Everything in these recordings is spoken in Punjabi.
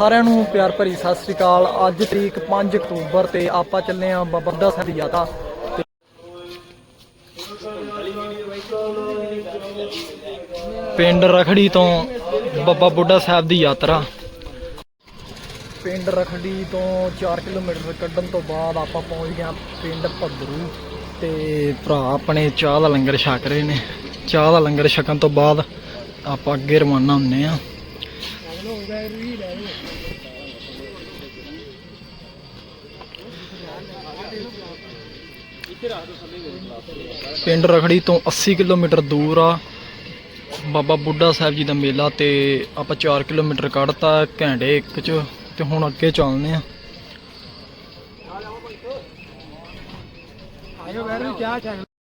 ਸਾਰਿਆਂ ਨੂੰ ਪਿਆਰ ਭਰੀ ਸਤਿ ਸ੍ਰੀ ਅਕਾਲ। ਅੱਜ ਤਰੀਕ 5 ਅਕਤੂਬਰ ਤੇ ਆਪਾਂ ਚੱਲੇ ਆਂ ਬਾਬਾ ਬੁੱਢਾ ਸਾਹਿਬ ਦੀ ਯਾਤਰਾ। ਪਿੰਡ ਰਖੜੀ ਤੋਂ ਬਾਬਾ ਬੁੱਢਾ ਸਾਹਿਬ ਦੀ ਯਾਤਰਾ। ਪਿੰਡ ਰਖੜੀ ਤੋਂ 4 ਕਿਲੋਮੀਟਰ ਕੱਢਣ ਤੋਂ ਬਾਅਦ ਆਪਾਂ ਪਹੁੰਚ ਗਏ ਆਂ ਪਿੰਡ ਭਦਰੂ ਤੇ ਭਰਾ ਆਪਣੇ ਚਾਹ ਦਾ ਲੰਗਰ ਛਕ ਰਹੇ ਨੇ। ਚਾਹ ਦਾ ਲੰਗਰ ਛਕਣ ਤੋਂ ਬਾਅਦ ਆਪਾਂ ਅੱਗੇ ਰਵਾਨਾ ਹੁੰਨੇ ਆ ਪਿੰਡ ਰਖੜੀ ਤੋਂ 80 ਕਿਲੋਮੀਟਰ ਦੂਰ ਆ। ਬਾਬਾ ਬੁੱਢਾ ਸਾਹਿਬ ਜੀ ਦਾ ਮੇਲਾ ਤੇ ਆਪਾਂ 4 ਕਿਲੋਮੀਟਰ ਕੱਢਤਾ ਘੰਟੇ ਇੱਕ ਚ ਤੇ ਹੁਣ ਅੱਗੇ ਚੱਲਨੇ ਆ।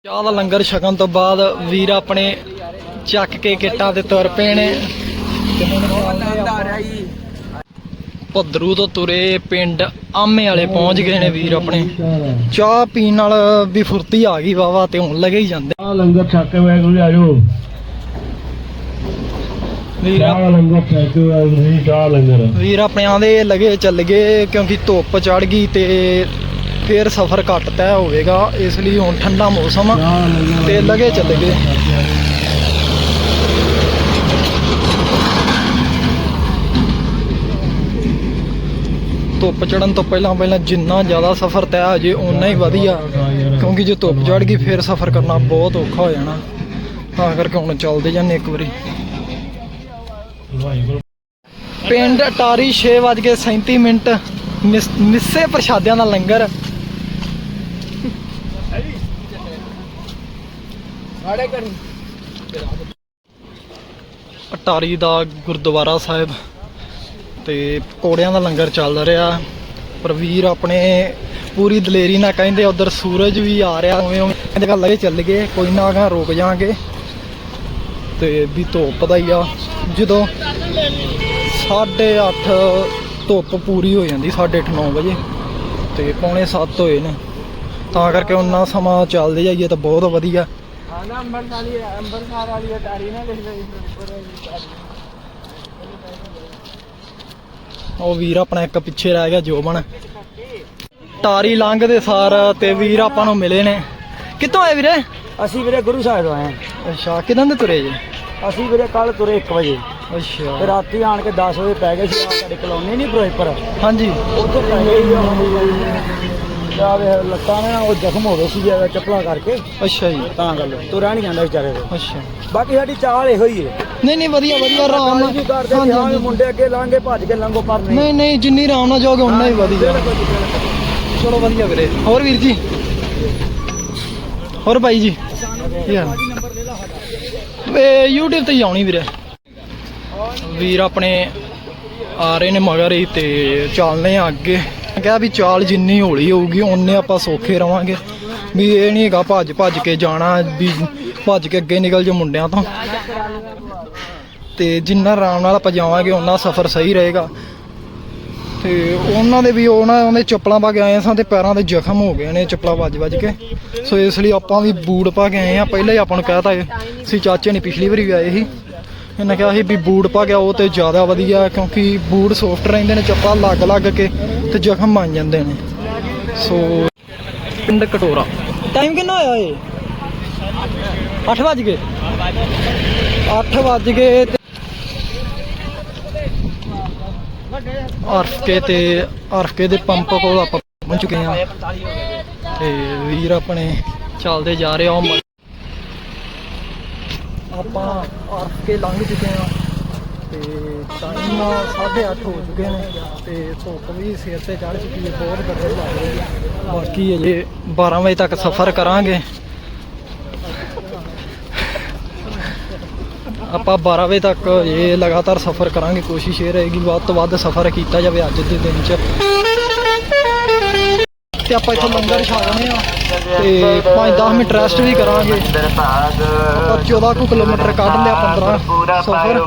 ਚਾਹ ਦਾ ਲੰਗਰ ਛਕਣ ਤੋਂ ਬਾਅਦ ਵੀਰ ਆਪਣੇ ਚੱਕ ਕੇ ਕਿੱਟਾਂ ਤੇ ਤੁਰ ਪਏ ਨੇ। ਤੇ ਹੁਣ ਚੱਲਦੇ ਆਪਾਂ ਭਦਰੂ ਤੋਂ ਤੁਰੇ ਪਿੰਡ ਆਮੇ ਵਾਲੇ ਪਹੁੰਚ ਗਏ ਨੇ ਵੀਰ ਆਪਣੇ। ਚਾਹ ਪੀਣ ਨਾਲ ਵੀ ਫੁਰਤੀ ਆ ਗਈ ਵਾਵਾ ਤੇ ਹੁਣ ਲੱਗੇ ਹੀ ਜਾਂਦੇ। ਆ ਲੰਗਰ ਛੱਕ ਕੇ ਜੀ ਆਜੋ ਵੀਰ ਲੰਗਰ ਛੱਕ ਕੇ ਜੀ ਚਾਹ ਲੰਗਰ। ਵੀਰ ਆਪਣੇ ਆਂਦੇ ਲਗੇ ਚੱਲ ਗਏ ਕਿਉਂਕਿ ਧੁੱਪ ਚੜ ਗਈ ਤੇ ਫੇਰ ਸਫ਼ਰ ਘੱਟ ਤੈ ਹੋਵੇਗਾ ਇਸ ਲਈ ਹੁਣ ਠੰਡਾ ਮੌਸਮ ਤੇ ਲਗੇ ਚੱਲ ਗਏ। ਧੁੱਪ ਚੜਨ ਤੋਂ ਪਹਿਲਾਂ ਪਹਿਲਾਂ ਜਿੰਨਾ ਜ਼ਿਆਦਾ ਸਫ਼ਰ ਤੈਅ ਹੋ ਜੇ ਓਨਾ ਹੀ ਵਧੀਆ। ਕਿਉਂਕਿ ਜੇ ਧੁੱਪ ਚੜ ਗਈ, ਫਿਰ ਸਫ਼ਰ ਕਰਨਾ ਬਹੁਤ ਔਖਾ ਹੋ ਜਾਣਾ। ਤਾਂ ਕਰਕੇ ਹੁਣ ਚੱਲਦੇ ਜਾਂਦੇ ਇੱਕ ਵਾਰੀ। ਪਿੰਡ ਅਟਾਰੀ 6:37 ਮਿੰਟ। ਮਿਸ- ਪ੍ਰਸ਼ਾਦਿਆਂ ਦਾ ਲੰਗਰ। ਅਟਾਰੀ ਦਾ ਗੁਰਦੁਆਰਾ ਸਾਹਿਬ। ਤੇ ਪਕੌੜਿਆਂ ਦਾ ਲੰਗਰ ਚੱਲ ਰਿਹਾ। ਪਰ ਵੀਰ ਆਪਣੇ ਪੂਰੀ ਦਲੇਰੀ ਨਾਲ ਕਹਿੰਦੇ, ਉਧਰ ਸੂਰਜ ਵੀ ਆ ਰਿਹਾ, ਉਵੇਂ ਉਵੇਂ ਕਹਿੰਦੇ ਗੱਲ ਲੱਗੇ ਚੱਲ ਗਏ, ਕੋਈ ਨਾ ਅਗਾਂਹ ਰੁਕ ਜਾਾਂਗੇ। ਤੇ ਵੀ ਧੁੱਪ ਦਾ ਹੀ ਆ। ਜਦੋਂ 8:30 ਧੁੱਪ ਪੂਰੀ ਹੋ ਜਾਂਦੀ 8:30 9 ਵਜੇ, ਤੇ ਪੌਣੇ 7 ਹੋਏ ਨੇ। ਤਾਂ ਕਰਕੇ ਉਹਨਾਂ ਸਮਾਂ ਚੱਲਦੇ ਜਾਈਏ ਤਾਂ ਬਹੁਤ ਵਧੀਆ। ਉਹ ਵੀਰ ਆਪਣਾ ਇੱਕ ਪਿੱਛੇ ਰਹਿ ਗਿਆ ਜੋਬਨ। ਟਾਰੀ ਲੰਘਦੇ ਸਾਰ ਤੇ ਵੀਰ ਆਪਾਂ ਨੂੰ ਮਿਲੇ ਨੇ। ਕਿੱਥੋਂ ਆਏ ਵੀਰੇ? ਅਸੀਂ ਵੀਰੇ ਗੁਰੂ ਸਾਹਿਬ ਤੋਂ ਆਏ। ਅੱਛਾ ਕਿਦਾਂ ਦੇ ਤੁਰੇ ਜੀ? ਅਸੀਂ ਵੀਰੇ ਕੱਲ ਤੁਰੇ 1 ਵਜੇ। ਤੇ ਅੱਛਾ ਰਾਤੀ ਆਣ ਕੇ 10 ਵਜੇ ਪੈ ਗਏ ਸੀ ਸਾਡੀ ਕਲੋਨੀ ਨਹੀਂ ਫਿਰੋਜ਼ਪੁਰ। ਹਾਂਜੀ। ਉੱਥੇ ਪੈ ਗਏ ਆ ਵੇ ਲੱਤਾਂ ਨੇ ਨਾ ਉਹ ਜ਼ਖਮ ਹੋ ਗਏ ਸੀ ਜ਼ਿਆਦਾ ਚੱਪਲਾਂ ਕਰਕੇ। ਅੱਛਾ ਜੀ। ਤਾਂ ਗੱਲ ਤੁਰਿਆ ਨਹੀਂ ਜਾਂਦਾ ਵਿਚਾਰੇ ਤੋਂ ਅੱਛਾ। ਬਾਕੀ ਸਾਡੀ ਚਾਲ ਇਹੋ ਹੀ ਹੈ। ਨਹੀਂ ਨਹੀਂ ਵਧੀਆ ਵਧੀਆ ਆਰਾਮ ਨਾਲ। ਵੀ ਕਰਦੇ ਹਾਂਜੀ, ਹਾਂ ਵੀ ਹਾਂਜੀ। ਮੁੰਡੇ ਅੱਗੇ ਲਾਂਗੇ ਭੱਜ ਕੇ ਲੰਘੋ ਪਰ ਨਹੀਂ। ਨਹੀਂ ਨਹੀਂ ਜਿੰਨੀ ਆਰਾਮ ਨਾਲ ਜਾਓਗੇ ਉਨਾ ਹੀ ਵਧੀਆ। ਬਿਲਕੁਲ ਜੀ, ਬਿਲਕੁਲ। ਚਲੋ ਵਧੀਆ ਵੀਰੇ। ਹੋਰ ਵੀਰ ਜੀ? ਹੋਰ ਭਾਈ ਜੀ? ਯਾਰ ਇਹ YouTube ਤੇ ਹੀ ਆਉਣੀ ਵੀਰੇ। ਵੀਰ ਆਪਣੇ ਆ ਰਹੇ ਨੇ ਮਗਰ ਹੀ ਤੇ ਚੱਲਨੇ ਆ ਅੱਗੇ। ਮੈਂ ਕਿਹਾ ਵੀ ਚਾਲ ਜਿੰਨੀ ਹੌਲੀ ਹੋਊਗੀ, ਓਨੇ ਆਪਾਂ ਸੌਖੇ ਰਵਾਂਗੇ। ਵੀ ਇਹ ਨਹੀਂ ਹੈਗਾ ਭੱਜ ਭੱਜ ਕੇ ਜਾਣਾ, ਵੀ ਭੱਜ ਕੇ ਅੱਗੇ ਨਿਕਲ ਜਾ ਮੁੰਡਿਆਂ ਤੋਂ। ਤੇ ਜਿੰਨਾ ਆਰਾਮ ਨਾਲ ਆਪਾਂ ਜਾਵਾਂਗੇ, ਓਨਾ ਸਫ਼ਰ ਸਹੀ ਰਹੇਗਾ। ਤੇ ਉਹਨਾਂ ਦੇ ਵੀ, ਉਹਨਾਂ ਉਹਨੇ ਚੱਪਲਾਂ ਪਾ ਕੇ ਆਏ ਸਾਂ ਤੇ ਪੈਰਾਂ ਦੇ ਜ਼ਖਮ ਹੋ ਗਏ ਨੇ ਚੱਪਲਾਂ ਵੱਜ ਵੱਜ ਕੇ। ਸੋ ਇਸ ਲਈ ਆਪਾਂ ਵੀ ਬੂਟ ਪਾ ਕੇ ਆਏ ਆ ਪਹਿਲਾਂ ਹੀ ਆਪਾਂ ਨੂੰ ਕਹਿਤਾ ਸੀ ਚਾਚੇ ਨੇ ਪਿਛਲੀ ਵਾਰੀ ਵੀ ਆਏ ਸੀ। ਇਹਨਾਂ ਕਿਹਾ ਸੀ ਵੀ ਬੂਟ ਪਾ ਕੇ ਆਓ ਤੇ ਜ਼ਿਆਦਾ ਵਧੀਆ, ਕਿਉਂਕਿ ਬੂਟ ਸੌਫਟ ਰਹਿੰਦੇ ਨੇ ਚੱਪਲਾਂ ਲੱਗ ਲੱਗ ਕੇ ਤੇ ਜ਼ਖਮ ਬਣ ਜਾਂਦੇ ਨੇ। ਸੋ ਪਿੰਡ ਕਟੋਰਾ। ਟਾਈਮ ਕਿੰਨਾ ਹੋਇਆ ਏ 8 ਵੱਜ ਗਏ। 8 ਵੱਜ ਗਏ ਤੇ ਅਰਫਕੇ ਤੇ ਅਰਫਕੇ ਦੇ ਪੰਪ ਕੋਲ ਆਪਾਂ ਪਹੁੰਚ ਚੁੱਕੇ ਹਾਂ। ਤੇ ਵੀਰ ਆਪਣੇ ਚੱਲਦੇ ਜਾ ਰਹੇ ਆ ਉਹ ਮ- ਆਪਾਂ ਅਰਫਕੇ ਲੰਘ ਚੁੱਕੇ ਹਾਂ। ਤੇ ਟਾਈਮ 8:30 ਹੋ ਚੁੱਕੇ ਨੇ ਤੇ ਧੁੱਪ ਵੀ ਸਿਰ ਤੇ ਚੜ ਚੁੱਕੀ ਹੈ, ਬਹੁਤ ਗਰਮੀ ਲੱਗ ਰਹੀ ਹੈ। ਬਾਕੀ ਅਜੇ 12 ਵਜੇ ਤੱਕ ਸਫ਼ਰ ਕਰਾਂਗੇ। ਆਪਾਂ 12 ਵਜੇ ਤੱਕ ਇਹ ਲਗਾਤਾਰ ਸਫ਼ਰ ਕਰਾਂਗੇ, ਕੋਸ਼ਿਸ਼ ਇਹ ਰਹੇਗੀ ਵੱਧ ਤੋਂ ਵੱਧ ਸਫ਼ਰ ਕੀਤਾ ਜਾਵੇ ਅੱਜ ਦੇ ਦਿਨ 'ਚ। ਤੇ ਆਪਾਂ ਇੱਥੋਂ ਲੰਗਰ ਛਕਦੇ ਆ ਤੇ 5-10 ਮਿੰਟ ਰੈਸਟ ਵੀ ਕਰਾਂਗੇ। ਆਪਾਂ 14 ਕੁ ਕਿਲੋਮੀਟਰ ਕੱਢ ਲਿਆ 15 ਸਫ਼ਰ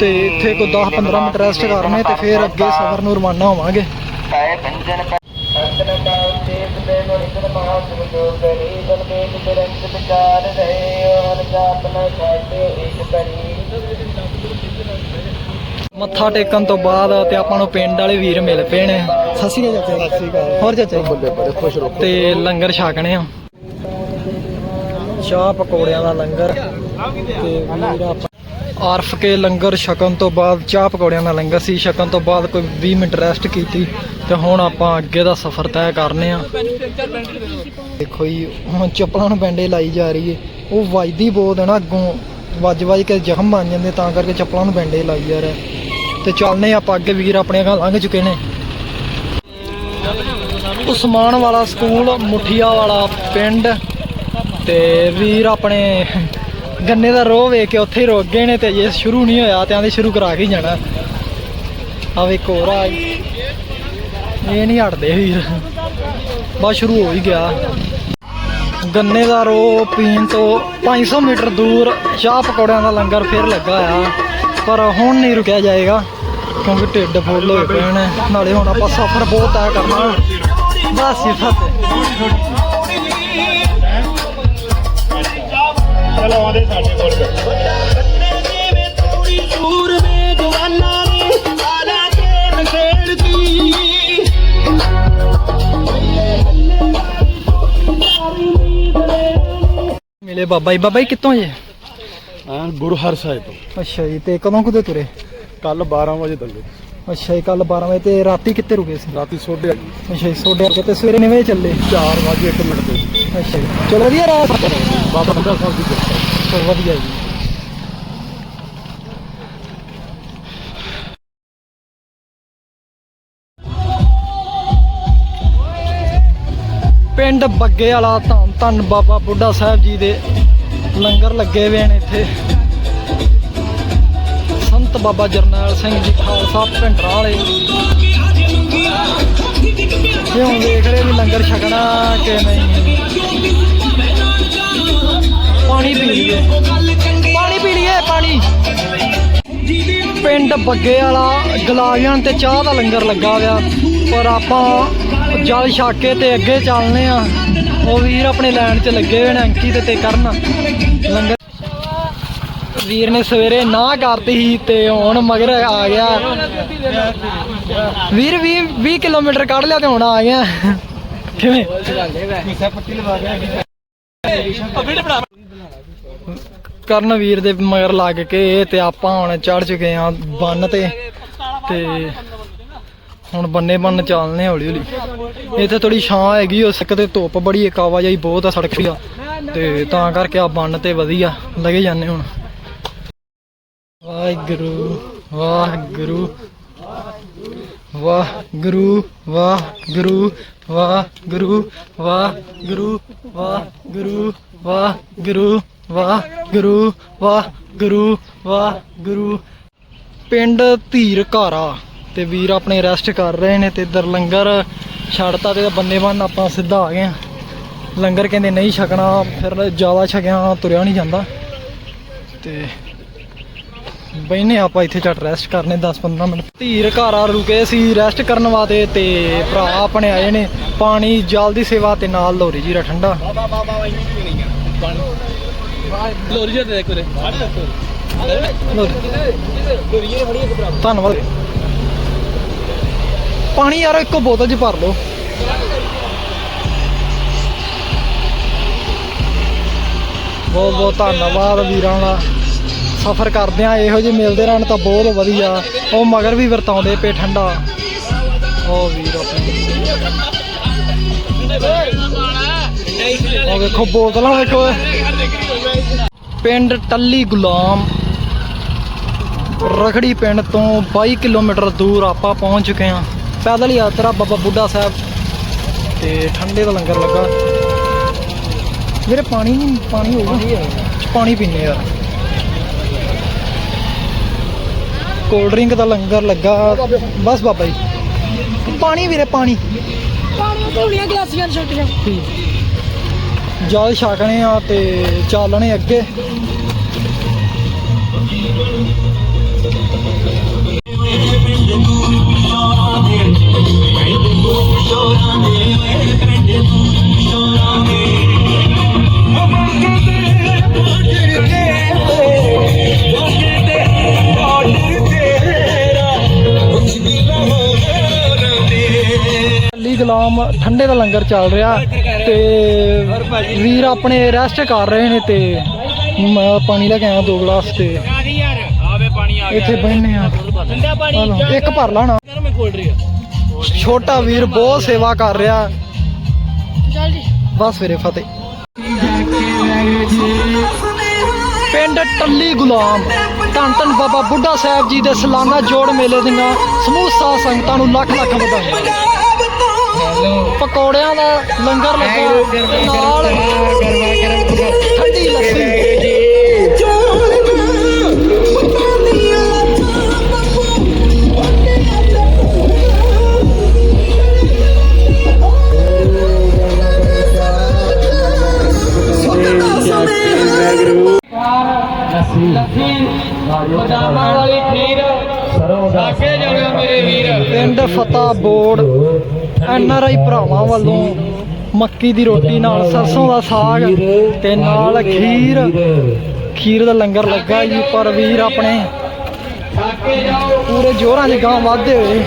ਤੇ ਇੱਥੇ ਕੋਈ 10-15 ਮਿੰਟ ਰੈਸਟ ਕਰਨੇ ਤੇ ਫਿਰ ਅੱਗੇ ਸਫ਼ਰ ਨੂੰ ਰਵਾਨਾ ਹੋਵਾਂਗੇ। ਮੱਥਾ ਟੇਕਣ ਤੋਂ ਬਾਅਦ ਤੇ ਆਪਾਂ ਨੂੰ ਪਿੰਡ ਵਾਲੇ ਵੀਰ ਮਿਲ ਪਏ ਨੇ। ਸਤਿ ਸ਼੍ਰੀ ਅਕਾਲ। ਚਾਚਾ ਜੀ ਹੋਰ ਚਾਚਾ? ਜੀ ਬੱਲੇ ਬੜੇ ਖੁਸ਼ ਰਹੋ। ਤੇ ਲੰਗਰ ਛਕਣੇ ਆ? ਚਾਹ ਪਕੌੜਿਆਂ ਦਾ ਲੰਗਰ। ਤੇ ਵੀਰ ਆਪਾਂ ਆਰਫ ਕੇ ਲੰਗਰ ਛਕਣ ਤੋਂ ਬਾਅਦ ਚਾਹ ਪਕੌੜਿਆਂ ਦਾ ਲੰਗਰ ਸੀ। ਛਕਣ ਤੋਂ ਬਾਅਦ ਕੋਈ 20 ਮਿੰਟ ਰੈਸਟ ਕੀਤੀ। ਤੇ ਹੁਣ ਆਪਾਂ ਅੱਗੇ ਦਾ ਸਫ਼ਰ ਤੈਅ ਕਰਨੇ ਆ। ਦੇਖੋ ਜੀ ਹੁਣ ਚੱਪਲਾਂ ਨੂੰ ਬੈਂਡੇ ਲਾਈ ਜਾ ਰਹੀ ਏ। ਉਹ ਵੱਜਦੀ ਬਹੁਤ ਹੈ ਨਾ ਅੱਗੋਂ ਵੱਜ ਵੱਜ ਕੇ ਜ਼ਖਮ ਬਣ ਜਾਂਦੇ ਤਾਂ ਕਰਕੇ ਚੱਪਲਾਂ ਨੂੰ ਬੈਂਡੇ ਲਾਈ ਜਾ ਰਿਹਾ। ਤੇ ਚੱਲਨੇ ਆਪਾਂ ਅੱਗੇ ਵੀਰ ਆਪਣੇ ਅਗਾਂਹ ਲੰਘ ਚੁੱਕੇ ਨੇ। ਉਸਮਾਨ ਵਾਲਾ ਸਕੂਲ, ਮੁਠੀਆ ਵਾਲਾ ਪਿੰਡ ਤੇ ਵੀਰ ਆਪਣੇ ਗੰਨੇ ਦਾ ਰੋਹ ਵੇਖ ਕੇ ਉੱਥੇ ਹੀ ਰੁਕ ਗਏ ਨੇ ਤੇ ਜੇ ਸ਼ੁਰੂ ਨਹੀਂ ਹੋਇਆ ਤੇ ਆਂਦੇ ਸ਼ੁਰੂ ਕਰਾ ਕੇ ਜਾਣਾ। ਆ ਵੇ ਕੋਰਾ ਇਹ ਨਹੀਂ ਹਟਦੇ ਵੀਰ। ਬਸ ਸ਼ੁਰੂ ਹੋ ਹੀ ਗਿਆ। ਗੰਨੇ ਦਾ ਰੋ ਪੀਣ ਤੋਂ 500 ਮੀਟਰ ਦੂਰ ਚਾਹ ਪਕੌੜਿਆਂ ਦਾ ਲੰਗਰ ਫਿਰ ਲੱਗਾ ਆ। ਪਰ ਹੁਣ ਨਹੀਂ ਰੁਕਿਆ ਜਾਏਗਾ, ਕਿਉਂਕਿ ਢਿੱਡ ਫੁੱਲ ਹੋਏ ਪਏ ਨੇ। ਨਾਲੇ ਹੁਣ ਆਪਾਂ ਸਫ਼ਰ ਬਹੁਤ ਤੈਅ ਕਰਨਾ। ਬਸ ਹੀ ਫਤਿਹ ਚਲੋ ਆਦੇ ਸਾਡੇ ਕੋਲ ਮਿਲੇ ਬਾਬਾ ਜੀ। ਬਾਬਾ ਜੀ, ਕਿੱਥੋਂ ਜੇ? ਹਾਂ ਗੁਰੂ ਹਰ ਸਾਹਿਬ ਤੋਂ। ਅੱਛਾ ਜੀ ਤੇ ਕਦੋਂ ਕੁਦੇ ਤੁਰੇ? ਕੱਲ 12 ਵਜੇ ਤੱਕ ਅੱਛਾ ਜੀ ਕੱਲ 12 ਵਜੇ ਤੇ ਰਾਤੀ ਕਿੱਥੇ ਰੁਕੇ ਸੀ? ਰਾਤੀ ਸੋਡੇ ਅੱਛਾ ਜੀ ਸੋਡੇ ਤੇ ਸਵੇਰੇ 9 ਵਜੇ ਚੱਲੇ? 4 ਵਜੇ 1 ਮਿੰਟ ਤੇ ਅੱਛਾ ਜੀ ਚਲੋ ਵਧੀਆ ਰਾਤ ਬਾਬਾ ਬੰਦਾ ਸਾਹਿਬ ਦੀ ਕਿਰਪਾ। ਚਲੋ ਵਧੀਆ ਜੀ। ਪਿੰਡ ਬੱਗੇ ਵਾਲਾ ਧੰਨ ਧੰਨ ਬਾਬਾ ਬੁੱਢਾ ਸਾਹਿਬ ਜੀ ਦੇ ਲੰਗਰ ਲੱਗੇ ਹੋਏ ਨੇ ਇੱਥੇ। ਸੰਤ ਬਾਬਾ ਜਰਨੈਲ ਸਿੰਘ ਜੀ ਖਾਲਸਾ ਪਿੰਡਰਾਂ ਵਾਲੇ ਇਹ ਹੁਣ ਦੇਖ ਰਹੇ ਵੀ ਲੰਗਰ ਛਕਣਾ ਕਿ ਨਹੀਂ ਪਾਣੀ ਪੀ ਲਈਏ। ਪਾਣੀ ਪੀ ਲਈਏ, ਪਾਣੀ। ਪਿੰਡ ਬੱਗੇ ਵਾਲਾ ਗੁਲਾਬੀਆਂ ਤੇ ਚਾਹ ਦਾ ਲੰਗਰ ਲੱਗਾ ਹੋਇਆ। ਪਰ ਆਪਾਂ ਜਲ ਛੱਕ ਕੇ ਤੇ ਅੱਗੇ ਚੱਲਨੇ ਆ। ਉਹ ਵੀਰ ਆਪਣੇ ਲਾਈਨ 'ਚ ਲੱਗੇ ਹੋਏ ਨੇ ਅੰਕੀ ਤੇ ਕਰਨ। ਲੰਗਰ ਵੀਰ ਨੇ ਸਵੇਰੇ ਨਾ ਕਰਤੀ ਸੀ ਤੇ ਹੁਣ ਮਗਰ ਆ ਗਿਆ। ਵੀਰ 20 20 ਕਿਲੋਮੀਟਰ ਕੱਢ ਲਿਆ ਤੇ ਹੁਣ ਆ ਗਿਆ। ਕਿਵੇਂ? ਕਰਨ ਵੀਰ ਦੇ ਮਗਰ ਲੱਗ ਕੇ ਤੇ ਆਪਾਂ ਹੁਣ ਚੜ ਚੁਕੇ ਆ ਬੰਨ ਤੇ। ਤੇ ਹੁਣ ਬੰਨੇ ਬੰਨ ਚੱਲਨੇ ਹੌਲੀ ਹੌਲੀ ਇੱਥੇ ਥੋੜੀ ਛਾਂ ਹੈਗੀ ਉਸ ਇੱਕ ਤੇ ਧੁੱਪ ਬੜੀ ਇੱਕ ਆਵਾਜਾਈ ਬਹੁਤ ਆ ਸੜਕ ਦੀ। ਤੇ ਤਾਂ ਕਰਕੇ ਆ ਬੰਨ ਤੇ ਵਧੀਆ ਲੱਗੇ ਜਾਂਦੇ ਹੁਣ ਵਾਹਿਗੁਰੂ ਵਾਹਿਗੁਰੂ ਵਾਹਿਗੁਰੂ ਵਾਹਿਗੁਰੂ ਵਾਹਿਗੁਰੂ ਵਾਹਿਗੁਰੂ ਵਾਹਿਗੁਰੂ ਵਾਹਿਗੁਰੂ ਵਾਹਿਗੁਰੂ ਵਾਹਿਗੁਰੂ ਵਾਹਿਗੁਰੂ ਪਿੰਡ ਧੀਰ ਘਾਰਾ ਤੇ ਵੀਰ ਆਪਣੇ ਰੈਸਟ ਕਰ ਰਹੇ ਨੇ ਤੇ ਇਧਰ ਲੰਗਰ ਛੱਡਤਾ ਤੇ ਬੰਨੇ ਬੰਨ ਆਪਾਂ ਸਿੱਧਾ ਆ ਗਏ ਆ ਲੰਗਰ ਕਹਿੰਦੇ ਨਹੀਂ ਛਕਣਾ, ਫਿਰ ਜ਼ਿਆਦਾ ਛਕਿਆ ਤੁਰਿਆ ਨਹੀਂ ਜਾਂਦਾ। ਤੇ ਬੈਨੇ ਆਪਾਂ ਇੱਥੇ ਝਟ ਰੈਸਟ ਕਰਨੇ 10-15 ਮਿੰਟ। ਧੀਰ ਘਾਰਾ ਰੁਕੇ ਸੀ ਰੈਸਟ ਕਰਨ ਵਾਸਤੇ ਤੇ ਭਰਾ ਆਪਣੇ ਆਏ ਨੇ। ਪਾਣੀ ਜਲ ਦੀ ਸੇਵਾ ਤੇ ਨਾਲ ਲੋਰੀ ਜੀਰਾ ਠੰਡਾ। ਲੋਰੀ ਜੇ ਦੇ ਕੋਲੇ ਧੰਨਵਾਦ। ਪਾਣੀ ਯਾਰ ਇੱਕੋ ਬੋਤਲ 'ਚ ਭਰ ਲਓ। ਬਹੁਤ ਬਹੁਤ ਧੰਨਵਾਦ ਵੀਰਾਂ ਦਾ। ਸਫ਼ਰ ਕਰਦੇ ਆ ਇਹੋ ਜਿਹੇ ਮਿਲਦੇ ਰਹਿਣ ਤਾਂ ਬਹੁਤ ਵਧੀਆ। ਉਹ ਮਗਰ ਵੀ ਵਰਤਾਉਂਦੇ ਪਏ ਠੰਡਾ। ਉਹ ਵੀਰ ਆਪਣੇ। ਉਹ ਵੇਖੋ, ਬੋਤਲਾਂ ਵੇਖੋ। ਪਿੰਡ ਟੱਲੀ ਗੁਲਾਮ। ਰਖੜੀ ਪਿੰਡ ਤੋਂ 22 ਕਿਲੋਮੀਟਰ ਦੂਰ ਆਪਾਂ ਪਹੁੰਚ ਚੁੱਕੇ ਹਾਂ। ਪੈਦਲ ਯਾਤਰਾ ਬਾਬਾ ਬੁੱਢਾ ਸਾਹਿਬ। ਤੇ ਠੰਡੇ ਦਾ ਲੰਗਰ ਲੱਗਾ। ਵੀਰੇ ਪਾਣੀ ਨਹੀਂ ਪਾਣੀ ਹੋਊਗਾ। ਪਾਣੀ ਪੀਨੇ ਯਾਰ ਕੋਲਡ ਡਰਿੰਕ ਦਾ ਲੰਗਰ ਲੱਗਾ। ਬਸ ਬਾਬਾ ਜੀ। ਪਾਣੀ ਵੀਰੇ ਪਾਣੀ। ਪਾਣੀ ਢੋਲੀਆਂ ਗਲਾਸੀਆਂ ਛੋਟੀਆਂ। ਠੀਕ। ਜਲ ਛਕਣੇ ਆ ਤੇ ਚੱਲਣੇ ਅੱਗੇ। ਗੁਲਾਮ ਠੰਡੇ ਦਾ ਲੰਗਰ ਚੱਲ ਰਿਹਾ ਤੇ ਵੀਰ ਆਪਣੇ ਰੈਸਟ ਕਰ ਰਹੇ ਨੇ ਤੇ ਮੈਂ ਪਾਣੀ ਲੈ ਕੇ ਆਇਆ ਦੋ ਗਲਾਸ ਤੇ। ਇੱਥੇ ਬਹਿਨੇ ਆ। ਇੱਕ ਭਰ ਲਾਣਾ ਛੋਟਾ ਵੀਰ ਬਹੁਤ ਸੇਵਾ ਕਰ ਰਿਹਾ। ਬਸ ਵੀਰੇ ਫਤਿਹ। ਪਿੰਡ ਟੱਲੀ ਗੁਲਾਮ। ਧੰਨ ਧੰਨ ਬਾਬਾ ਬੁੱਢਾ ਸਾਹਿਬ ਜੀ ਦੇ ਸਾਲਾਨਾ ਜੋੜ ਮੇਲੇ ਦੀਆਂ ਸਮੂਹ ਸਾਧ ਸੰਗਤਾਂ ਨੂੰ ਲੱਖ ਲੱਖ ਵਧਾਈਆਂ। ਪਕੌੜਿਆਂ ਦਾ ਲੰਗਰ ਲੱਗਾ ਨਾਲ ਠੰਡੀ ਲੱਸੀ। ਪਿੰਡ ਫਤਾ ਬੋੜ ਐਨ ਆਰ ਆਈ ਭਰਾਵਾਂ ਵੱਲੋਂ ਮੱਕੀ ਦੀ ਰੋਟੀ ਨਾਲ ਸਰਸੋਂ ਦਾ ਸਾਗ ਤੇ ਨਾਲ ਖੀਰ। ਖੀਰ ਦਾ ਲੰਗਰ ਲੱਗਾ ਜੀ ਪਰ ਵੀਰ ਆਪਣੇ। ਪੂਰੇ ਜੋਰਾਂ 'ਚ ਗਾਂ ਵਾਧੇ ਹੋਏ।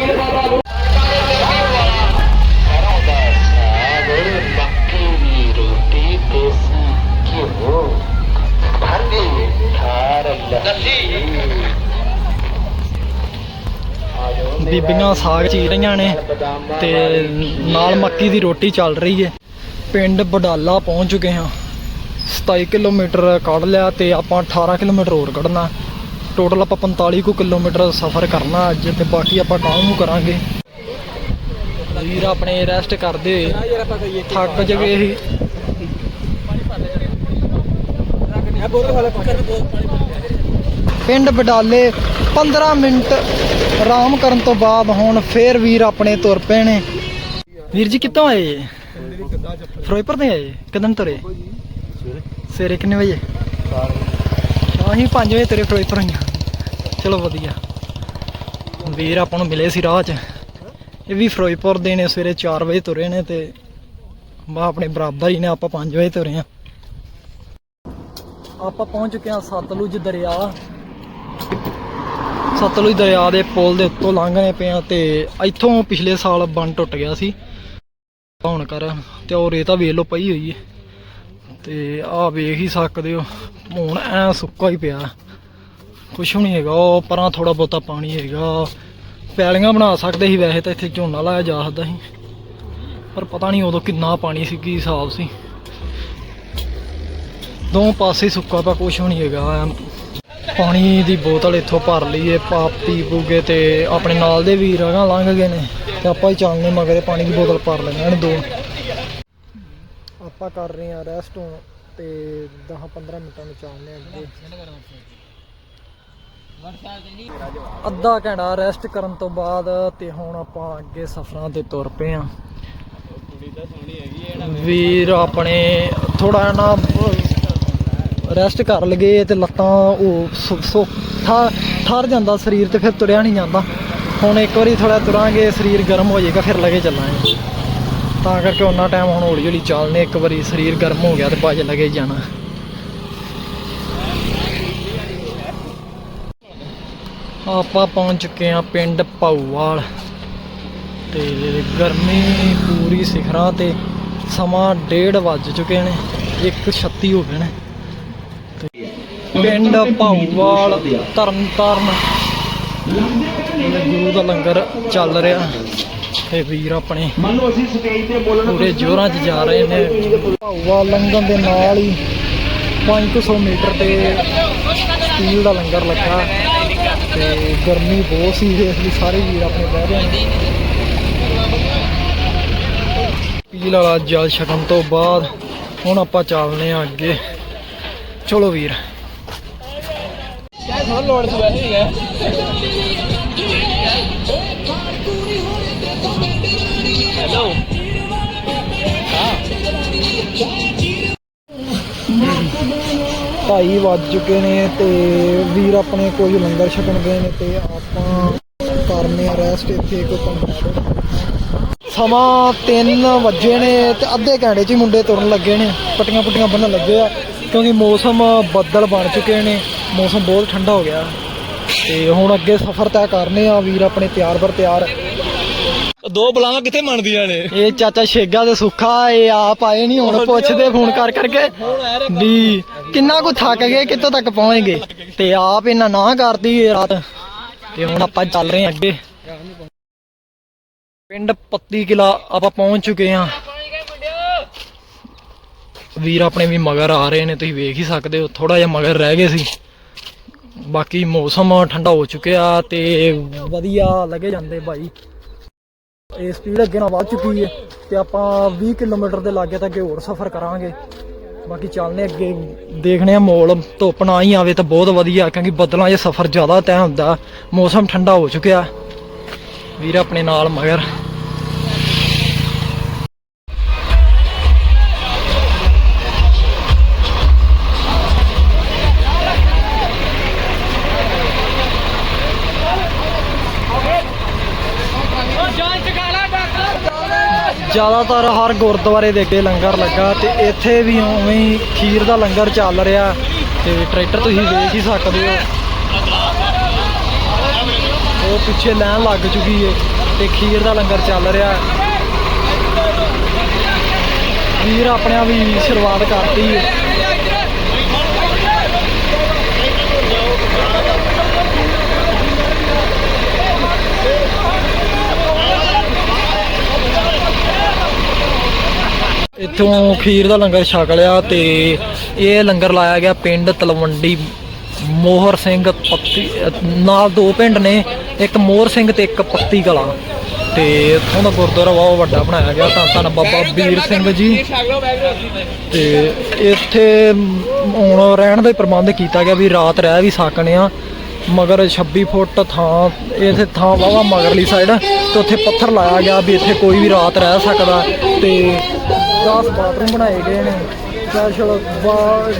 ਦੀ ਲੱਸੀ। ਬੀਬੀਆਂ ਸਾਗ ਚੀ ਰਹੀਆਂ ਨੇ ਤੇ ਨਾਲ ਮੱਕੀ ਦੀ ਰੋਟੀ ਚੱਲ ਰਹੀ ਹੈ ਪਿੰਡ ਬਡਾਲਾ ਪਹੁੰਚ ਚੁੱਕੇ ਹਾਂ। 27 ਕਿਲੋਮੀਟਰ ਕੱਢ ਲਿਆ ਤੇ ਆਪਾਂ 18 ਕਿਲੋਮੀਟਰ ਹੋਰ ਕੱਢਣਾ। ਟੋਟਲ ਆਪਾਂ 45 ਕੁ ਕਿਲੋਮੀਟਰ ਸਫ਼ਰ ਕਰਨਾ ਅੱਜ ਤੇ ਬਾਕੀ ਆਪਾਂ ਕੱਲ੍ਹ ਨੂੰ ਕਰਾਂਗੇ। ਵੀਰ ਆਪਣੇ ਰੈਸਟ ਕਰਦੇ ਹੋਏ ਥੱਕ ਜਗੇ ਸੀ ਪਿੰਡ ਬਡਾਲੇ 15 ਮਿੰਟ ਆਰਾਮ ਕਰਨ ਤੋਂ ਬਾਅਦ ਹੁਣ ਫੇਰ ਵੀਰ ਆਪਣੇ ਤੁਰ ਪਏ ਨੇ। ਵੀਰ ਜੀ ਕਿੱਥੋਂ ਆਏ ਫਿਰੋਜ਼ਪੁਰ ਤੋਂ ਆਏ ਕਦੋਂ ਤੁਰੇ? ਸਵੇਰੇ ਕਿੰਨੇ ਵਜੇ? ਅਸੀਂ 5 ਵਜੇ ਤੁਰੇ ਫਿਰੋਜ਼ਪੁਰ ਆਈਆਂ। ਚਲੋ ਵਧੀਆ। ਵੀਰ ਆਪਾਂ ਨੂੰ ਮਿਲੇ ਸੀ ਰਾਹ 'ਚ। ਇਹ ਵੀ ਫਿਰੋਜ਼ਪੁਰ ਦੇ ਨੇ, ਸਵੇਰੇ 4 ਵਜੇ ਤੁਰੇ ਨੇ ਤੇ ਬਾ ਆਪਣੇ ਬਰਾਬਰ ਹੀ ਨੇ, ਆਪਾਂ 5 ਵਜੇ ਤੁਰੇ ਆ। ਆਪਾਂ ਪਹੁੰਚ ਚੁੱਕੇ ਹਾਂ ਸਤਲੁਜ ਦਰਿਆ। ਸਤਲੁਜ ਦਰਿਆ ਦੇ ਪੁਲ ਦੇ ਉੱਤੋਂ ਲੰਘਣੇ ਪਏ ਤੇ ਇੱਥੋਂ ਪਿਛਲੇ ਸਾਲ ਬੰਨ ਟੁੱਟ ਗਿਆ ਸੀ। ਹੁਣ ਕਰ, ਤੇ ਉਹ ਰੇਤਾ ਵੇਖ ਲਓ ਪਈ ਹੋਈ ਹੈ ਤੇ ਆਹ ਵੇਖ ਹੀ ਸਕਦੇ ਹੋ, ਹੁਣ ਐ ਸੁੱਕਾ ਹੀ ਪਿਆ। ਕੁਛ ਵੀ ਨਹੀਂ ਹੈਗਾ, ਉਹ ਪਰਾਂ ਥੋੜਾ ਬਹੁਤਾ ਪਾਣੀ ਹੈਗਾ। ਪੈਲੀਆਂ ਬਣਾ ਸਕਦੇ ਸੀ ਵੈਸੇ ਤਾਂ ਇੱਥੇ ਝੋਨਾ ਲਾਇਆ ਜਾ ਸਕਦਾ ਸੀ। ਪਰ ਪਤਾ ਨਹੀਂ ਉਦੋਂ ਕਿੰਨਾ ਪਾਣੀ ਸੀ, ਕੀ ਹਿਸਾਬ ਸੀ। ਦੋ ਪਾਸੇ ਸੁੱਕਾ ਪਿਆ ਕੁਛ ਵੀ ਨਹੀਂ ਹੈਗਾ, ਐਂ ਪਾਣੀ ਦੀ ਬੋਤਲ ਇੱਥੋਂ ਭਰ ਲਈਏ, ਪਾਪ ਪੀ ਪੂਗੇ ਤੇ ਆਪਣੇ ਨਾਲ ਦੇ ਵੀਰ ਅਗਾਂ ਲੰਘ ਗਏ ਨੇ ਤੇ ਆਪਾਂ ਹੀ ਚੱਲਨੇ, ਮਗਰੇ ਪਾਣੀ ਦੀ ਬੋਤਲ ਭਰ ਲੈਣਾ ਨੇ ਦੋ। ਆਪਾਂ ਕਰ ਰਹੇ ਹਾਂ ਰੈਸਟ ਤੇ 10 15 ਮਿੰਟਾਂ ਨੂੰ ਚੱਲਨੇ ਅੱਗੇ। ਅੱਧਾ ਘੰਟਾ ਰੈਸਟ ਕਰਨ ਤੋਂ ਬਾਅਦ ਤੇ ਹੁਣ ਆਪਾਂ ਅੱਗੇ ਸਫ਼ਰਾਂ ਤੇ ਤੁਰ ਪਏ ਆ ਵੀਰ ਆਪਣੇ ਥੋੜਾ ਨਾ ਰੈਸਟ ਕਰ ਲਗੇ ਤੇ ਲੱਤਾਂ ਉਹ ਸੁ- ਠਰ ਜਾਂਦਾ ਸਰੀਰ ਤੇ ਫਿਰ ਤੁਰਿਆ ਨਹੀਂ ਜਾਂਦਾ। ਹੁਣ ਇੱਕ ਵਾਰੀ ਥੋੜਾ ਤੁਰਾਂਗੇ, ਸਰੀਰ ਗਰਮ ਹੋ ਜਾਏਗਾ, ਫਿਰ ਲਗੇ ਚੱਲਾਂਗੇ। ਤਾਂ ਕਰਕੇ ਉਹਨਾਂ ਟਾਈਮ ਹੁਣ ਹੌਲੀ ਹੌਲੀ ਚੱਲਨੇ, ਇੱਕ ਵਾਰੀ ਸਰੀਰ ਗਰਮ ਹੋ ਗਿਆ ਤੇ ਭੱਜ ਲਗੇ ਜਾਣਾ। ਆਪਾਂ ਪਹੁੰਚ ਚੁੱਕੇ ਆ ਪਿੰਡ ਭਾਊਵਾਲ। ਤੇ ਗਰਮੀ ਪੂਰੀ ਸਿਖਰਾਂ ਤੇ ਸਮਾਂ ਡੇਢ ਵੱਜ ਚੁੱਕੇ ਨੇ 1:36 ਹੋ ਗਏ ਨੇ। ਪਿੰਡ ਭਾਊਵਾਲ ਤਰਨ ਤਾਰਨ ਗੁਰੂ ਦਾ ਲੰਗਰ ਚੱਲ ਰਿਹਾ। ਤੇ ਵੀਰ ਆਪਣੇ ਪੂਰੇ ਜੋਰਾਂ 'ਚ ਜਾ ਰਹੇ ਨੇ। ਭਾਊਵਾਲ ਲੰਘਣ ਦੇ ਨਾਲ ਹੀ 500 ਮੀਟਰ ਤੇ ਸਟੀਲ ਦਾ ਲੰਗਰ ਲੱਗਾ। ਤੇ ਗਰਮੀ ਬਹੁਤ ਸੀ ਇਸ ਲਈ ਸਾਰੇ ਵੀਰ ਆਪਣੇ ਬਹਿ ਰਹੇ ਨੇ। ਪੀਲ ਵਾਲਾ ਜਲ ਛਕਣ ਤੋਂ ਬਾਅਦ ਹੁਣ ਆਪਾਂ ਚੱਲਨੇ ਆ ਅੱਗੇ। ਚਲੋ ਵੀਰ। ਢਾਈ ਵੱਜ ਚੁੱਕੇ ਨੇ ਤੇ ਵੀਰ ਆਪਣੇ ਕੋਈ ਲੰਗਰ ਛਕਣ ਗਏ ਨੇ ਤੇ ਆਪਾਂ ਕਰਨੇ ਆ ਰੈਸਟ ਇੱਥੇ ਕੋਈ ਘੰਟਾ ਸਮਾਂ 3 ਵਜੇ ਨੇ ਤੇ ਅੱਧੇ ਘੰਟੇ 'ਚ ਹੀ ਮੁੰਡੇ ਤੁਰਨ ਲੱਗੇ ਨੇ। ਪੱਟੀਆਂ ਪੁੱਟੀਆਂ ਬੰਨਣ ਲੱਗੇ ਆ। ਕਿਉਂਕਿ ਮੌਸਮ ਬੱਦਲ ਬਣ ਚੁੱਕੇ ਨੇ ਮੌਸਮ ਬਹੁਤ ਠੰਡਾ ਹੋ ਗਿਆ। ਤੇ ਹੁਣ ਅੱਗੇ ਸਫ਼ਰ ਤੈਅ ਕਰਨੇ ਆ ਵੀਰ ਆਪਣੇ ਤਿਆਰ ਬਰ ਤਿਆਰ। ਦੋ ਬਲਾਵਾਂ ਕਿੱਥੇ ਮੰਨਦੀਆਂ ਨੇ? ਇਹ ਚਾਚਾ ਸ਼ੇਗਾ ਤੇ ਸੁੱਖਾ ਇਹ ਆਪ ਆਏ ਨਹੀਂ ਹੁਣ ਪੁੱਛਦੇ ਫੋਨ ਕਰ ਕਰਕੇ ਵੀ ਕਿੰਨਾ ਕੁ ਥੱਕ ਗਏ ਕਿੱਥੋਂ ਤੱਕ ਪਹੁੰਚ ਗਏ? ਤੇ ਆਪ ਇਹਨਾਂ ਨਾ ਕਰਦੀ ਇਹ ਰਾਤ। ਤੇ ਹੁਣ ਆਪਾਂ ਚੱਲ ਰਹੇ ਹਾਂ ਅੱਗੇ। ਪਿੰਡ ਪੱਤੀ ਕਿਲਾ ਆਪਾਂ ਪਹੁੰਚ ਚੁੱਕੇ ਹਾਂ। ਵੀਰ ਆਪਣੇ ਵੀ ਮਗਰ ਆ ਰਹੇ ਨੇ, ਤੁਸੀਂ ਵੇਖ ਹੀ ਸਕਦੇ ਹੋ ਥੋੜਾ ਜਿਹਾ ਮਗਰ ਰਹਿ ਗਏ ਸੀ। ਬਾਕੀ ਮੌਸਮ ਠੰਡਾ ਹੋ ਚੁੱਕਿਆ ਤੇ ਵਧੀਆ ਲੱਗੇ ਜਾਂਦੇ ਭਾਈ ਇਹ ਸਪੀਡ ਅੱਗੇ ਨਾਲ ਵੱਧ ਚੁੱਕੀ ਹੈ ਤੇ ਆਪਾਂ 20 ਕਿਲੋਮੀਟਰ ਦੇ ਲਾਗੇ ਤੱਕ ਹੋਰ ਸਫ਼ਰ ਕਰਾਂਗੇ। ਬਾਕੀ ਚੱਲਨੇ ਅੱਗੇ ਦੇਖਣੇ ਆ ਮੋਲ, ਧੁੱਪ ਨਾ ਹੀ ਆਵੇ ਤਾਂ ਬਹੁਤ ਵਧੀਆ, ਕਿਉਂਕਿ ਬੱਦਲਾਂ 'ਚ ਸਫ਼ਰ ਜ਼ਿਆਦਾ ਤੈਅ ਹੁੰਦਾ। ਮੌਸਮ ਠੰਡਾ ਹੋ ਚੁੱਕਿਆ। ਵੀਰ ਆਪਣੇ ਨਾਲ ਮਗਰ। ਜ਼ਿਆਦਾਤਰ ਹਰ ਗੁਰਦੁਆਰੇ ਦੇ ਅੱਗੇ ਲੰਗਰ ਲੱਗਾ ਤੇ ਇੱਥੇ ਵੀ ਉਵੇਂ ਹੀ ਖੀਰ ਦਾ ਲੰਗਰ ਚੱਲ ਰਿਹਾ ਤੇ ਟਰੈਕਟਰ ਤੁਸੀਂ ਵੇਖ ਹੀ ਸਕਦੇ ਹੋ। ਉਹ ਪਿੱਛੇ ਲਾਈਨ ਲੱਗ ਚੁੱਕੀ ਏ ਤੇ ਖੀਰ ਦਾ ਲੰਗਰ ਚੱਲ ਰਿਹਾ। ਵੀਰ ਆਪਣਿਆਂ ਵੀ ਸ਼ੁਰੂਆਤ ਕਰਤੀ ਏ। ਇੱਥੋਂ ਖੀਰ ਦਾ ਲੰਗਰ ਛਕ ਲਿਆ ਤੇ ਇਹ ਲੰਗਰ ਲਾਇਆ ਗਿਆ ਪਿੰਡ ਤਲਵੰਡੀ। ਮੋਹਰ ਸਿੰਘ ਪੱਤੀ, ਨਾਲ ਦੋ ਪਿੰਡ ਨੇ, ਇੱਕ ਮੋਹਰ ਸਿੰਘ ਤੇ ਇੱਕ ਪੱਤੀ ਕਲਾ। ਤੇ ਇੱਥੋਂ ਦਾ ਗੁਰਦੁਆਰਾ ਬਹੁਤ ਵੱਡਾ ਬਣਾਇਆ ਗਿਆ। ਤਾਂ ਧੰਨ ਬਾਬਾ ਵੀਰ ਸਿੰਘ ਜੀ। ਤੇ ਇੱਥੇ ਹੁਣ ਰਹਿਣ ਦਾ ਪ੍ਰਬੰਧ ਕੀਤਾ ਗਿਆ ਵੀ ਰਾਤ ਰਹਿ ਵੀ ਸਕਣੇ ਆ ਮਗਰ 26 ਫੁੱਟ ਥਾਂ, ਇਥੇ ਥਾਂ ਵਾਵਾ ਮਗਰਲੀ ਸਾਈਡ ਤੇ ਉੱਥੇ ਪੱਥਰ ਲਾਇਆ ਗਿਆ ਵੀ ਇੱਥੇ ਕੋਈ ਵੀ ਰਾਤ ਰਹਿ ਸਕਦਾ। ਤੇ 10 ਬਾਥਰੂਮ ਬਣਾਏ ਗਏ ਨੇ। ਸਪੈਸ਼ਲ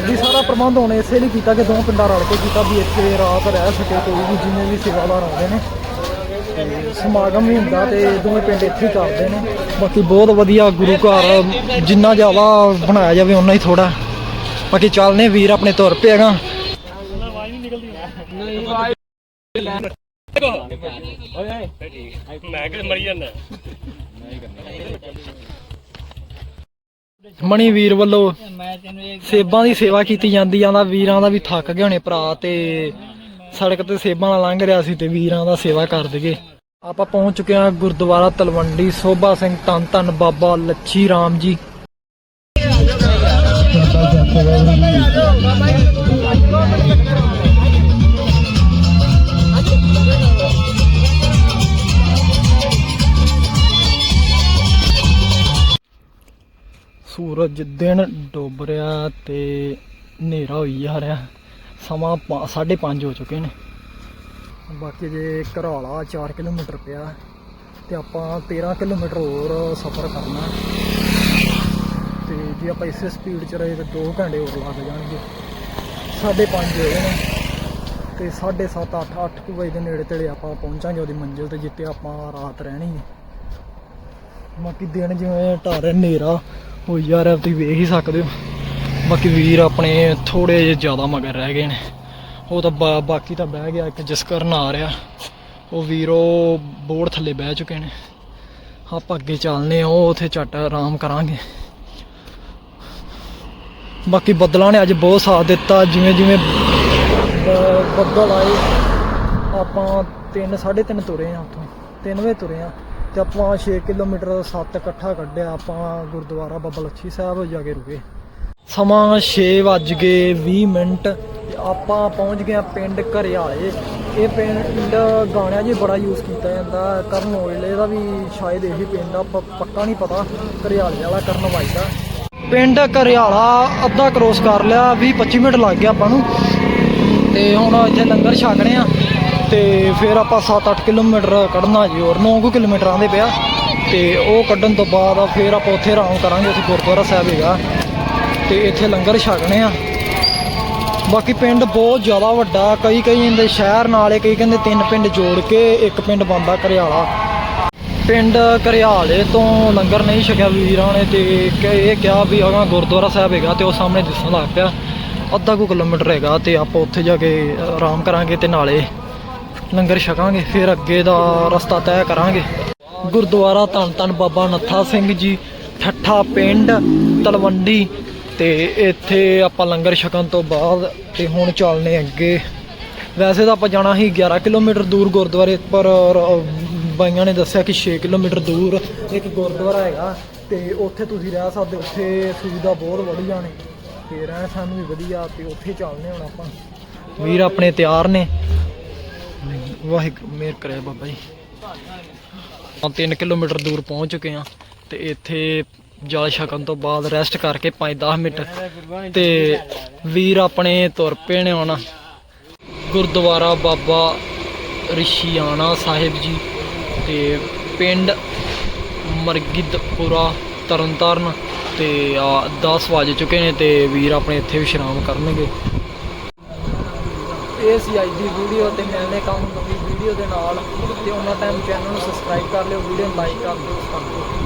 ਵੀ ਸਾਰਾ ਪ੍ਰਬੰਧ ਹੁਣ ਇਸੇ ਲਈ ਕੀਤਾ ਕਿ ਦੋ ਪਿੰਡਾਂ ਰਲ ਕੇ ਕੀਤਾ ਵੀ ਇੱਥੇ ਰਾਤ ਰਹਿ ਸਕੇ, ਕੋਈ ਵੀ ਜਿੰਨੇ ਵੀ ਸੇਵਾਦਾਰ ਆਉਂਦੇ ਨੇ। ਸਮਾਗਮ ਵੀ ਹੁੰਦਾ ਤੇ ਦੋਵੇਂ ਪਿੰਡ ਇੱਥੇ ਹੀ ਕਰਦੇ ਨੇ। ਬਾਕੀ ਬਹੁਤ ਵਧੀਆ ਗੁਰੂ ਘਰ, ਜਿੰਨਾ ਜ਼ਿਆਦਾ ਬਣਾਇਆ ਜਾਵੇ ਉਨਾ ਹੀ ਥੋੜਾ ਬਾਕੀ ਚੱਲਨੇ ਵੀਰ ਆਪਣੇ ਤੁਰ ਪਿਆਗਾ ਮੈਂ ਕਿ ਮਰੀ ਜਾਂਦਾ। ਮਣੀ ਵੀਰ ਵੱਲੋਂ ਸੇਬਾਂ ਦੀ ਸੇਵਾ ਕੀਤੀ ਜਾਂਦੀ ਆਂਦਾ ਵੀਰਾਂ ਦਾ ਵੀ ਥੱਕ ਗਏ ਹੋਣੇ ਭਰਾ ਤੇ ਸੜਕ ਤੇ ਸੇਬਾਂ ਨਾਲ ਲੰਘ ਰਿਹਾ ਸੀ ਤੇ ਵੀਰਾਂ ਦਾ ਸੇਵਾ ਕਰ ਦਈਏ ਆਪਾਂ ਪਹੁੰਚ ਚੁੱਕੇ ਹਾਂ ਗੁਰਦੁਆਰਾ ਤਲਵੰਡੀ ਸੋਭਾ ਸਿੰਘ ਧੰਨ ਧੰਨ ਬਾਬਾ ਲੱਛੀ ਰਾਮ ਜੀ। ਸੂਰਜ ਦਿਨ ਡੁੱਬ ਰਿਹਾ ਤੇ ਹਨੇਰਾ ਹੋਈ ਜਾ ਰਿਹਾ। ਸਮਾਂ 5:30 ਹੋ ਚੁੱਕੇ ਨੇ। ਬਾਕੀ ਜੇ ਘਰਾਲਾ 4 ਕਿਲੋਮੀਟਰ ਪਿਆ ਤੇ ਆਪਾਂ 13 ਕਿਲੋਮੀਟਰ ਹੋਰ ਸਫ਼ਰ ਕਰਨਾ। ਤੇ ਜੇ ਆਪਾਂ ਇਸੇ ਸਪੀਡ 'ਚ ਰਹੇ ਤਾਂ 2 ਘੰਟੇ ਹੋਰ ਲੱਗ ਜਾਣਗੇ। 5:30 ਹੋਏ ਨੇ। ਤੇ 7:30 8 8 ਕੁ ਵਜੇ ਦੇ ਨੇੜੇ ਤੇੜੇ ਆਪਾਂ ਪਹੁੰਚਾਂਗੇ ਉਹਦੀ ਮੰਜ਼ਿਲ ਤੇ, ਜਿੱਥੇ ਆਪਾਂ ਰਾਤ ਰਹਿਣੀ ਹੈ। ਬਾਕੀ ਦਿਨ ਜਿਵੇਂ ਢਾਰ ਹਨੇਰਾ ਹੋਈ ਯਾਰ ਤੁਸੀਂ ਵੇਖ ਹੀ ਸਕਦੇ ਹੋ। ਬਾਕੀ ਵੀਰ ਆਪਣੇ ਥੋੜੇ ਜਿਹੇ ਜ਼ਿਆਦਾ ਮਗਰ ਰਹਿ ਗਏ ਨੇ। ਉਹ ਤਾਂ ਬਾਕੀ ਤਾਂ ਬਹਿ ਗਿਆ, ਇੱਕ ਜਸਕਰਨ ਆ ਰਿਹਾ। ਉਹ ਵੀਰੋ ਬੋਰਡ ਥੱਲੇ ਬਹਿ ਚੁੱਕੇ ਨੇ। ਆਪਾਂ ਅੱਗੇ ਚੱਲਨੇ ਆ ਉਹ ਉਥੇ ਝੱਟ ਆਰਾਮ ਕਰਾਂਗੇ। ਬਾਕੀ ਬੱਦਲਾਂ ਨੇ ਅੱਜ ਬਹੁਤ ਸਾਥ ਦਿੱਤਾ, ਜਿਵੇਂ ਜਿਵੇਂ ਬੱਦਲ ਆਏ, ਆਪਾਂ 3 3:30 ਤੁਰੇ ਆ ਉੱਥੋਂ। 3 ਵਜੇ ਤੁਰੇ ਆ ਤੇ ਆਪਾਂ 6 ਕਿਲੋਮੀਟਰ ਦਾ ਸੱਤ ਇਕੱਠਾ ਕੱਢਿਆ, ਆਪਾਂ ਗੁਰਦੁਆਰਾ ਬਾਬਾ ਲੱਛੀ ਸਾਹਿਬ ਜਾ ਕੇ ਰੁਕੇ। ਸਮਾਂ 6 ਵੱਜ ਗਏ 20 ਮਿੰਟ ਤੇ ਆਪਾਂ ਪਹੁੰਚ ਗਏ ਆ ਪਿੰਡ ਘਰਿਆਲੇ। ਇਹ ਪਿੰਡ ਗਾਣਿਆਂ 'ਚ ਬੜਾ ਯੂਜ਼ ਕੀਤਾ ਜਾਂਦਾ ਕਰਨ ਔਜਲੇ ਦਾ ਵੀ ਸ਼ਾਇਦ ਇਹੀ ਪਿੰਡ ਆ ਪੱਕਾ ਨਹੀਂ ਪਤਾ। ਘਰਿਆਲੇ ਵਾਲਾ ਕਰਨ ਵਾਜਦਾ ਪਿੰਡ ਘਰਿਆਲਾ ਅੱਧਾ ਕ੍ਰੋਸ ਕਰ ਲਿਆ 20 25 ਮਿੰਟ ਲੱਗ ਗਿਆ ਆਪਾਂ ਨੂੰ। ਤੇ ਹੁਣ ਇੱਥੇ ਲੰਗਰ ਛਕਣੇ ਆ। ਤੇ ਫਿਰ ਆਪਾਂ 7-8 ਕਿਲੋਮੀਟਰ ਕੱਢਣਾ ਜੀ ਹੋਰ 9 ਕਿਲੋਮੀਟਰ ਆਂਦੇ ਪਿਆ। ਤੇ ਉਹ ਕੱਢਣ ਤੋਂ ਬਾਅਦ ਆ, ਫਿਰ ਆਪਾਂ ਉੱਥੇ ਆਰਾਮ ਕਰਾਂਗੇ, ਉੱਥੇ ਗੁਰਦੁਆਰਾ ਸਾਹਿਬ ਹੈਗਾ। ਤੇ ਇੱਥੇ ਲੰਗਰ ਛਕਣੇ ਆ। ਬਾਕੀ ਪਿੰਡ ਬਹੁਤ ਜ਼ਿਆਦਾ ਵੱਡਾ, ਕਈ ਕਈ ਕਹਿੰਦੇ ਸ਼ਹਿਰ ਨਾਲੇ, ਕਈ ਕਹਿੰਦੇ ਤਿੰਨ ਪਿੰਡ ਜੋੜ ਕੇ, ਇੱਕ ਪਿੰਡ ਬੰਦਾ ਘਰਿਆਲਾ ਪਿੰਡ ਘਰਿਆਲੇ ਤੋਂ ਲੰਗਰ ਨਹੀਂ ਛਕਿਆ ਵੀਰਾਂ ਨੇ ਤੇ ਕਿ ਇਹ ਕਿਹਾ ਵੀ ਅਗਾ ਗੁਰਦੁਆਰਾ ਸਾਹਿਬ ਹੈਗਾ ਤੇ ਉਹ ਸਾਹਮਣੇ ਦਿਸਣ ਲੱਗ ਪਿਆ। ਅੱਧਾ ਕੁ ਕਿਲੋਮੀਟਰ ਹੈਗਾ ਤੇ ਆਪਾਂ ਉੱਥੇ ਜਾ ਕੇ ਆਰਾਮ ਕਰਾਂਗੇ ਤੇ ਨਾਲੇ ਲੰਗਰ ਛਕਾਂਗੇ, ਫਿਰ ਅੱਗੇ ਦਾ ਰਸਤਾ ਤੈਅ ਕਰਾਂਗੇ। ਗੁਰਦੁਆਰਾ ਧੰਨ ਧੰਨ ਬਾਬਾ ਨੱਥਾ ਸਿੰਘ ਜੀ, ਠੱਠਾ ਪਿੰਡ, ਤਲਵੰਡੀ ਤੇ ਇੱਥੇ ਆਪਾਂ ਲੰਗਰ ਛਕਣ ਤੋਂ ਬਾਅਦ ਤੇ ਹੁਣ ਚੱਲਨੇ ਅੱਗੇ। ਵੈਸੇ ਤਾਂ ਆਪਾਂ ਜਾਣਾ ਸੀ 11 ਕਿਲੋਮੀਟਰ ਦੂਰ ਗੁਰਦੁਆਰੇ, ਪਰ ਬਾਈਆਂ ਨੇ ਦੱਸਿਆ ਕਿ 6 ਕਿਲੋਮੀਟਰ ਦੂਰ ਇੱਕ ਗੁਰਦੁਆਰਾ ਹੈਗਾ ਤੇ ਉੱਥੇ ਤੁਸੀਂ ਰਹਿ ਸਕਦੇ, ਉੱਥੇ ਸੁਵਿਧਾ ਬਹੁਤ ਵਧੀਆ ਨੇ ਤੇ ਰਹਿਣ ਸਹਿਣ ਵੀ ਵਧੀਆ ਤੇ ਉੱਥੇ ਚੱਲਨੇ ਹੁਣ ਆਪਾਂ। ਵੀਰ ਆਪਣੇ ਤਿਆਰ ਨੇ। ਵਾਹਿਗੁਰੂ, ਮੇਰ ਕਰੇ ਬਾਬਾ ਜੀ। ਆਪਾਂ 3 ਕਿਲੋਮੀਟਰ ਦੂਰ ਪਹੁੰਚ ਚੁੱਕੇ ਆ ਤੇ ਇੱਥੇ ਜਲ ਛਕਣ ਤੋਂ ਬਾਅਦ ਰੈਸਟ ਕਰਕੇ 5-10 ਮਿੰਟ ਤੇ ਵੀਰ ਆਪਣੇ ਤੁਰ ਪਏ ਨੇ ਹੁਣ। ਗੁਰਦੁਆਰਾ ਬਾਬਾ ਰਿਸ਼ੀਆਣਾ ਸਾਹਿਬ ਜੀ ਤੇ ਪਿੰਡ ਮਰਗਿਦਪੁਰਾ ਤਰਨਤਾਰਨ ਤੇ ਆ 10 ਵਜ ਚੁੱਕੇ ਨੇ ਤੇ ਵੀਰ ਆਪਣੇ ਇੱਥੇ ਵਿਸ਼ਰਾਮ ਕਰਨਗੇ। ਇਹ ਸੀ ਅੱਜ ਦੀ ਵੀਡੀਓ ਤੇ ਮਿਲਨੇ ਕੰਮ ਨਵੀਂ ਵੀਡੀਓ ਦੇ ਨਾਲ। ਤੇ ਉਹਨਾਂ ਟਾਈਮ ਚੈਨਲ ਨੂੰ ਸਬਸਕ੍ਰਾਈਬ ਕਰ ਲਿਓ ਵੀਡੀਓ ਨੂੰ ਲਾਈਕ ਕਰ ਦਿਓ ਧੰਨਵਾਦ